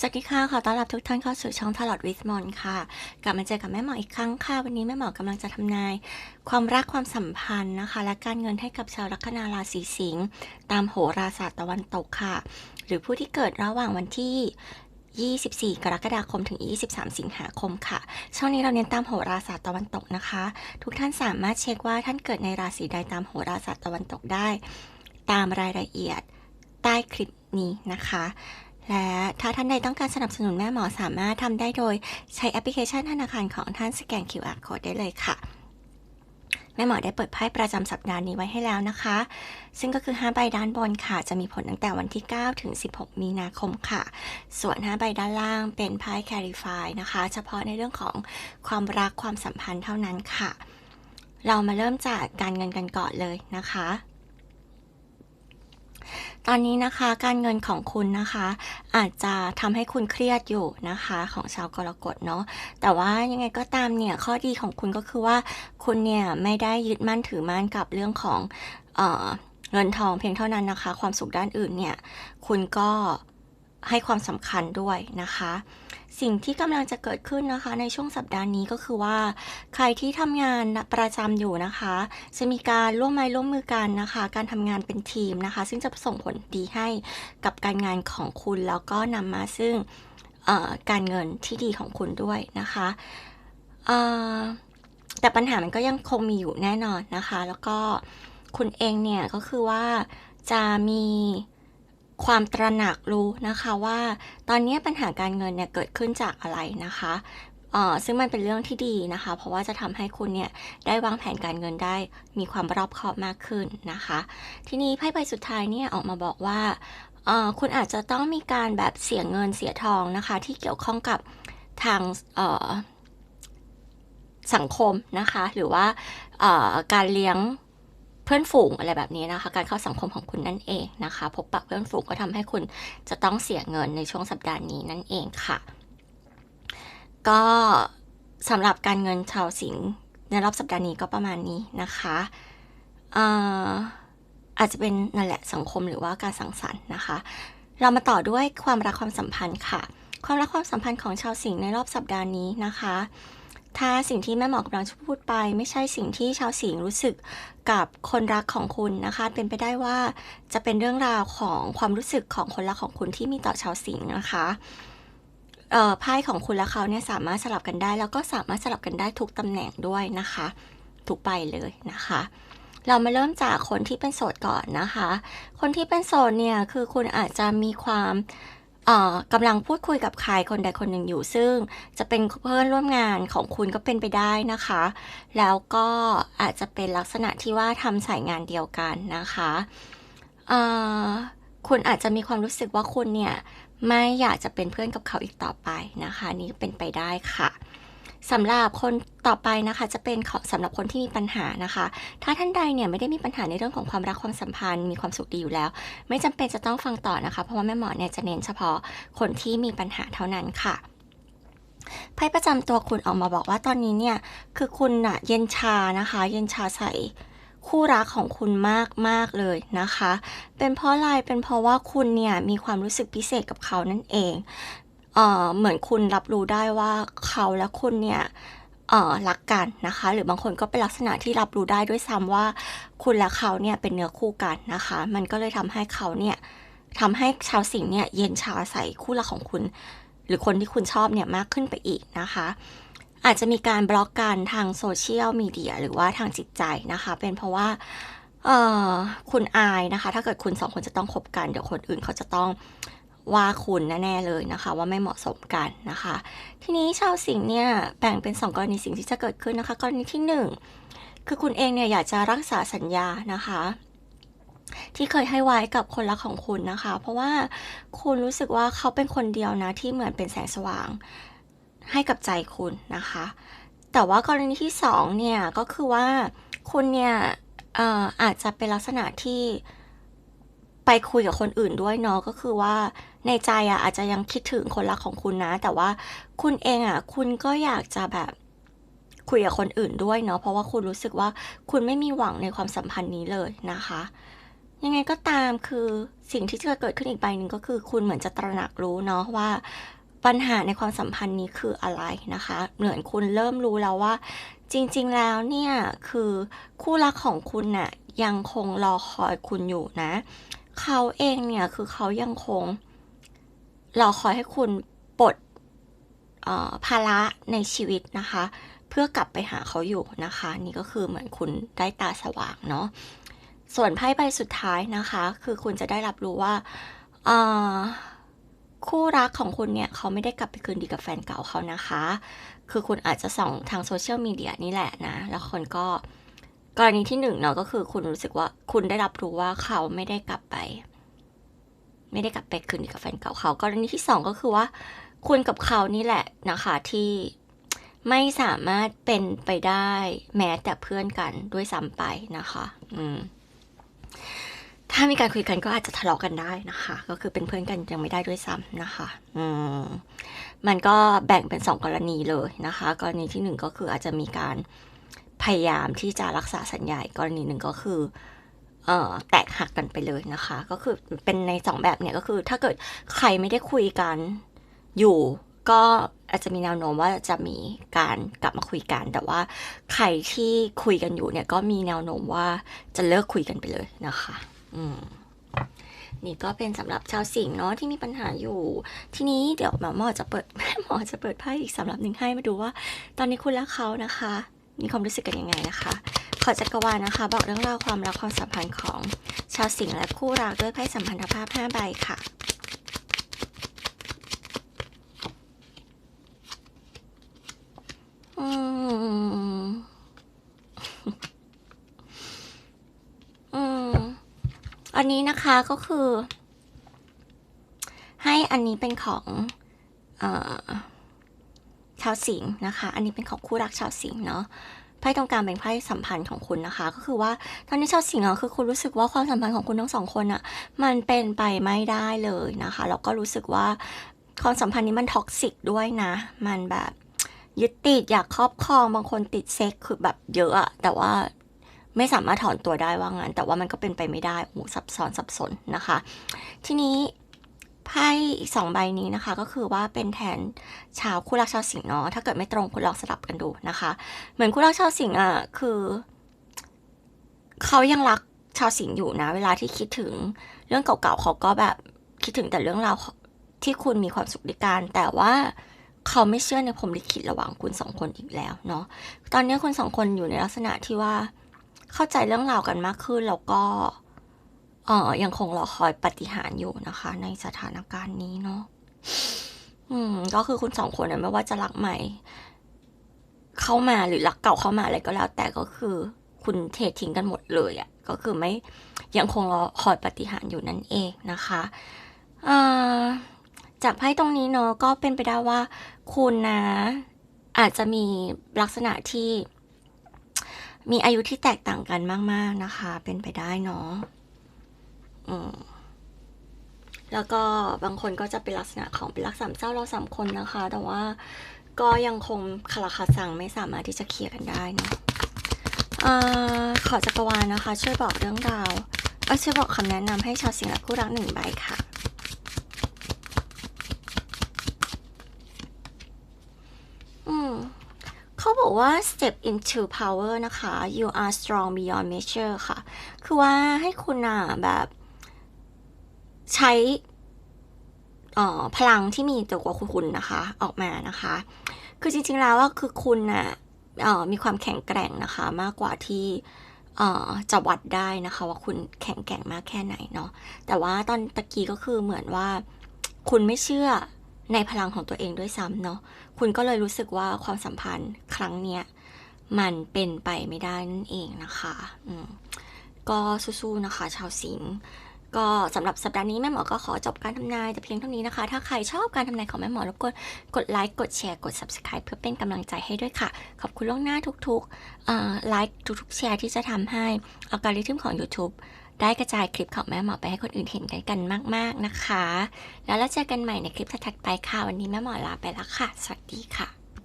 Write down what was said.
สวัสดีค่ะ ขอต้อนรับทุกท่านเข้าสู่ช่อง Tarot with Mon ค่ะ กลับมาเจอกับแม่หมออีกครั้งค่ะ วันนี้แม่หมอกำลังจะทำนาย ความรักความสัมพันธ์นะคะ และการเงินให้กับชาวลัคนาราศีสิงห์ตามโหราศาสตร์ตะวันตกค่ะ หรือผู้ที่เกิดระหว่างวันที่ 24 กรกฎาคมถึง 23 สิงหาคมค่ะ ช่องนี้เราเน้นตามโหราศาสตร์ตะวันตกนะคะ ทุกท่านสามารถเช็คว่าท่านเกิดในราศีใดตามโหราศาสตร์ตะวันตกได้ ตามรายละเอียดใต้คลิปนี้นะคะ และถ้าท่านใดต้องการสนับสนุนแม่หมอสามารถทำได้โดยใช้แอปพลิเคชันธนาคารของท่านสแกน QR Code ได้เลยค่ะ แม่หมอได้เปิดไพ่ประจำสัปดาห์นี้ไว้ให้แล้วนะคะ ซึ่งก็คือ 5 ใบด้านบนค่ะ จะมีผลตั้งแต่วันที่ 9 ถึง 16 มีนาคมค่ะ ส่วน 5 ใบด้านล่างเป็นไพ่ Clarify นะคะ เฉพาะในเรื่องของความรักความสัมพันธ์เท่านั้นค่ะ เรามาเริ่มจากการเงินกันก่อนเลยนะคะ ตอนนี้นะคะการเงินของคุณนะคะ อาจจะทำให้คุณเครียดอยู่นะคะของชาวกรกฎเนาะแต่ว่ายังไงก็ตามเนี่ยข้อดีของคุณก็คือว่าคุณเนี่ยไม่ได้ยึดมั่นถือมั่นกับเรื่องของเออเงินทองเพียงเท่านั้นนะคะ ความสุขด้านอื่นเนี่ยคุณก็ให้ความสำคัญด้วยนะคะ สิ่งที่กำลังจะเกิดขึ้นนะคะ ในช่วงสัปดาห์นี้ก็คือว่า ใครที่ทำงานประจำอยู่นะคะ จะมีการร่วมไม้ร่วมมือกันนะคะ การทำงานเป็นทีมนะคะ ซึ่งจะส่งผลดีให้กับการงานของคุณแล้วก็นำมาซึ่งการเงินที่ดีของคุณด้วยนะคะแต่ปัญหามันก็ยังคงมีอยู่แน่นอนนะคะ แล้วก็คุณเองเนี่ยก็คือว่าจะมี ความตระหนักรู้นะคะว่าตอนนี้ปัญหาการเงินเนี่ยเกิดขึ้นจากอะไรนะคะเออซึ่งมันเป็นเรื่องที่ดีนะคะ เพราะว่าจะทำให้คุณเนี่ยได้วางแผนการเงินได้มีความรอบคอบมากขึ้นนะคะ ทีนี้ไพ่ใบสุดท้ายเนี่ยออกมาบอกว่าเออคุณอาจจะต้องมีการแบบเสียเงินเสียทองนะคะ ที่เกี่ยวข้องกับทางเออสังคมนะคะ หรือว่าการเลี้ยง เพื่อนฝูงอะไรแบบนี้นะคะ การเข้าสังคมของคุณนั่นเองนะคะ พบปะเพื่อนฝูงก็ทำให้คุณจะต้องเสียเงินในช่วงสัปดาห์นี้นั่นเองค่ะ ก็สำหรับการเงินชาวสิงห์ในรอบสัปดาห์นี้ก็ประมาณนี้นะคะเอ่ออาจจะเป็นนั่นแหละสังคมหรือว่าการสังสรรค์นะคะ เรามาต่อด้วยความรักความสัมพันธ์ค่ะ ความรักความสัมพันธ์ของชาวสิงห์ในรอบสัปดาห์นี้นะคะ ถ้าสิ่งที่แม่หมอกำลังจะพูดไป ไม่ใช่สิ่งที่ชาวสิงห์รู้สึกกับคนรักของคุณนะคะ เป็นไปได้ว่าจะเป็นเรื่องราวของความรู้สึกของคนรักของคุณที่มีต่อชาวสิงห์นะคะไพ่ของคุณและเขาเนี่ยสามารถสลับกันได้ แล้วก็สามารถสลับกันได้ทุกตำแหน่งด้วยนะคะทุกใบเลยนะคะ เรามาเริ่มจากคนที่เป็นโสดก่อนนะคะ คนที่เป็นโสดเนี่ยคือคุณอาจจะมีความ กำลังพูดคุยกับใครคนใดคนหนึ่งอยู่ ซึ่งจะเป็นเพื่อนร่วมงานของคุณก็เป็นไปได้นะคะ แล้วก็อาจจะเป็นลักษณะที่ว่าทำสายงานเดียวกันนะคะคุณอาจจะมีความรู้สึกว่าคุณเนี่ยไม่อยากจะเป็นเพื่อนกับเขาอีกต่อไปนะคะ นี่เป็นไปได้ค่ะ สำหรับคนต่อไปนะคะจะเป็นสำหรับคนที่มีปัญหานะคะ ถ้าท่านใดเนี่ยไม่ได้มีปัญหาในเรื่องของความรักความสัมพันธ์มีความสุขดีอยู่แล้ว ไม่จำเป็นจะต้องฟังต่อนะคะ เพราะว่าแม่หมอเนี่ยจะเน้นเฉพาะคนที่มีปัญหาเท่านั้นค่ะไพ่ประจำตัวคุณออกมาบอกว่าตอนนี้เนี่ยคือคุณอะเย็นชานะคะ เย็นชาใส่คู่รักของคุณมากมากเลยนะคะ เป็นเพราะอะไร เป็นเพราะว่าคุณเนี่ยมีความรู้สึกพิเศษกับเขานั่นเอง เอ่อเหมือนคุณรับรู้ได้ว่าเขาและคุณเนี่ยเอ่อรักกันนะคะ หรือบางคนก็เป็นลักษณะที่รับรู้ได้ด้วยซ้ำว่า คุณและเขาเนี่ยเป็นเนื้อคู่กันนะคะ มันก็เลยทำให้เขาเนี่ยทำให้ชาวสิงห์เนี่ยเย็นชาใส่คู่รักของคุณ หรือคนที่คุณชอบเนี่ยมากขึ้นไปอีกนะคะ อาจจะมีการบล็อกกันทางโซเชียลมีเดียหรือว่าทางจิตใจนะคะ เป็นเพราะว่าเอ่อคุณอายนะคะ ถ้าเกิดคุณสองคนจะต้องคบกัน เดี๋ยวคนอื่นเขาจะต้อง ว่าคุณแน่ๆเลยนะคะ ว่าไม่เหมาะสมกันนะคะ ทีนี้ชาวสิงห์เนี่ยแบ่งเป็น 2 กรณีสิ่งที่จะเกิดขึ้นนะคะ กรณีที่ 1 คือคุณเองเนี่ยอยากจะรักษาสัญญานะคะที่เคยให้ไว้กับคนรักของคุณนะคะ เพราะว่าคุณรู้สึกว่าเขาเป็นคนเดียวนะที่เหมือนเป็นแสงสว่างให้กับใจคุณนะคะ แต่ว่ากรณีที่2เนี่ยก็คือว่าคุณเนี่ยอออาจจะเป็นลักษณะที่ ไปคุยกับคนอื่นด้วยเนาะก็คือว่าในใจอะอาจจะยังคิดถึงคนรักของคุณนะ แต่ว่าคุณเองอะ คุณก็อยากจะแบบคุยกับคนอื่นด้วยเนาะเพราะว่าคุณรู้สึกว่าคุณไม่มีหวังในความสัมพันธ์นี้เลยนะคะ ยังไงก็ตามคือสิ่งที่จะเกิดขึ้นอีกใบหนึ่งก็คือ คุณเหมือนจะตระหนักรู้เนาะว่าปัญหาในความสัมพันธ์นี้คืออะไรนะคะ เหมือนคุณเริ่มรู้แล้วว่า จริง ๆ แล้วเนี่ยคือคู่รักของคุณน่ะยังคงรอคอยคุณอยู่นะ เขาเองเนี่ย คือเขายังคงรอคอยให้คุณปลดภาระในชีวิตนะคะ เพื่อกลับไปหาเขาอยู่นะคะ นี่ก็คือเหมือนคุณได้ตาสว่างเนาะส่วนไพ่ใบสุดท้ายนะคะ คือคุณจะได้รับรู้ว่าคู่รักของคุณเนี่ยเขาไม่ได้กลับไปคืนดีกับแฟนเก่าเขานะคะ คือคุณอาจจะส่องทางโซเชียลมีเดียนี่แหละนะ แล้วคนก็ กรณีที่หนึ่งเนาะก็คือคุณรู้สึกว่าคุณได้รับรู้ว่าเขาไม่ได้กลับไป ไม่ได้กลับไปคืนดีกับแฟนเก่าเขากรณีที่สองก็คือว่า คุณกับเขานี่แหละนะคะที่ไม่สามารถเป็นไปได้แม้แต่เพื่อนกันด้วยซ้ำไปนะคะ อืม ถ้ามีการคุยกันก็อาจจะทะเลาะกันได้นะคะ ก็คือเป็นเพื่อนกันยังไม่ได้ด้วยซ้ำนะคะ อืม มันก็แบ่งเป็นสองกรณีเลยนะคะ กรณีที่หนึ่งก็คืออาจจะมีการ พยายามที่จะรักษาสัญญาอีกกรณีหนึ่งก็คือเอ่อแตกหักกันไปเลยนะคะ ก็คือเป็นในสองแบบเนี่ยก็คือ ถ้าเกิดใครไม่ได้คุยกันอยู่ก็อาจจะมีแนวโน้มว่าจะมีการกลับมาคุยกัน แต่ว่าใครที่คุยกันอยู่เนี่ยก็มีแนวโน้มว่าจะเลิกคุยกันไปเลยนะคะ อืมนี่ก็เป็นสำหรับชาวสิงห์เนาะที่มีปัญหาอยู่ ทีนี้เดี๋ยวหมอจะเปิดแม่หมอจะเปิดไพ่อีกสำหรับหนึ่งให้มาดูว่า ตอนนี้คุณและเขานะคะ มีความรู้สึกกันยังไงนะคะ ขอจักรวาลนะคะ บอกเรื่องราวความรักความสัมพันธ์ของชาวสิงห์และคู่รักด้วยไพ่สัมพันธภาพ 5 ใบค่ะอืมอืมอันนี้นะคะก็คือ ให้อันนี้เป็นของ เอ่อาวสิงห์นะคะ อันนี้เป็นของคู่รักชาวสิงห์เนาะไพ่ตรงกลางเป็นไพ่สัมพันธ์ของคุณนะคะ ก็คือว่าตอนนี้ชาวสิงห์อะคือคุณรู้สึกว่าความสัมพันธ์ของคุณทั้งสองคนอะมันเป็นไปไม่ได้เลยนะคะแล้วก็รู้สึกว่าความสัมพันธ์นี้มันท็อกซิกด้วยนะ มันแบบยึดติดอยากครอบครองบางคนติดเซ็กคือแบบเยอะอะแต่ว่าไม่สามารถถอนตัวได้ว่างั้น แต่ว่ามันก็เป็นไปไม่ได้โอ้ซับซ้อนสับสนนะคะ ทีนี้ ไพ่อีกสองใบนี้นะคะ ก็คือว่าเป็นแทนชาวคู่รักชาวสิงห์เนาะถ้าเกิดไม่ตรงคุณลองสลับกันดูนะคะ เหมือนคู่รักชาวสิงห์อะคือเขายังรักชาวสิงห์อยู่นะ เวลาที่คิดถึงเรื่องเก่าๆเขาก็แบบคิดถึงแต่เรื่องราวที่คุณมีความสุขด้วยกันแต่ว่าเขาไม่เชื่อในพรหมลิขิตระหว่างคุณสองคนอีกแล้วเนาะตอนนี้คุณสองคนอยู่ในลักษณะที่ว่าเข้าใจเรื่องราวกันมากขึ้นแล้วก็ เอ่อยังคงรอคอยปฏิหารอยู่นะคะ ในสถานการณ์นี้เนาะอืม ก็คือคุณสองคนเนี่ยไม่ว่าจะรักใหม่ เข้ามาหรือรักเก่าเข้ามาอะไรก็แล้ว แต่ก็คือ คุณเททิ้งกันหมดเลยอะ่ะ ก็คือไม่ยังคงรอคอยปฏิหารอยู่นั่นเองนะคะเอ่อจากไพ่ตรงนี้เนาะก็เป็นไปได้ว่า คุณนะ อาจจะมีลักษณะที่ มีอายุที่แตกต่างกันมาก ๆนะคะ เป็นไปได้เนาะ อืมแล้วก็บางคนก็จะเป็นลักษณะของเป็นรักสามเศร้าเราสามคนนะคะ แต่ว่าก็ยังคงคาราคาซังไม่สามารถที่จะเคลียร์กันได้เนะเอ่อขอจักรวาลนะคะ ช่วยบอกเรื่องราวเออช่วยบอกคำแนะนำให้ชาวสิงห์และคู่รักหนึ่งใบค่ะอืมเขาบอกว่า step into power นะคะ you are strong beyond measure ค่ะ คือว่าให้คุณอะแบบ ใช้พลังที่มีตัวกว่าคุณนะคะ ออกมานะคะ คือจริงๆแล้วว่าคือคุณนะเอ่อมีความแข็งแกร่งนะคะ มากกว่าที่จะวัดได้นะคะ ว่าคุณแข็งแกร่งมากแค่ไหนเนาะแต่ว่าตอนตะกี้ก็คือเหมือนว่า คุณไม่เชื่อในพลังของตัวเองด้วยซ้ำเนาะคุณก็เลยรู้สึกว่าความสัมพันธ์ครั้งเนี้ยมันเป็นไปไม่ได้นั่นเองนะคะ อืมก็สู้ๆนะคะ ชาวสิงห์ ก็สำหรับสัปดาห์นี้แม่หมอก็ขอจบการทำนายแต่เพียงเท่านี้นะคะ ถ้าใครชอบการทำนายของแม่หมอรบกวนกดไลค์กดแชร์กด subscribe เพื่อเป็นกำลังใจให้ด้วยค่ะ ขอบคุณล่วงหน้าทุกๆไลค์ทุกๆแชร์ที่จะทำให้อัลกอริทึมของ YouTube ได้กระจายคลิปของแม่หมอไปให้คนอื่นเห็นกันกันมาก ๆนะคะ แล้วเราเจอกันใหม่ในคลิปถัดไปค่ะ วันนี้แม่หมอลาไปแล้วค่ะ สวัสดีค่ะ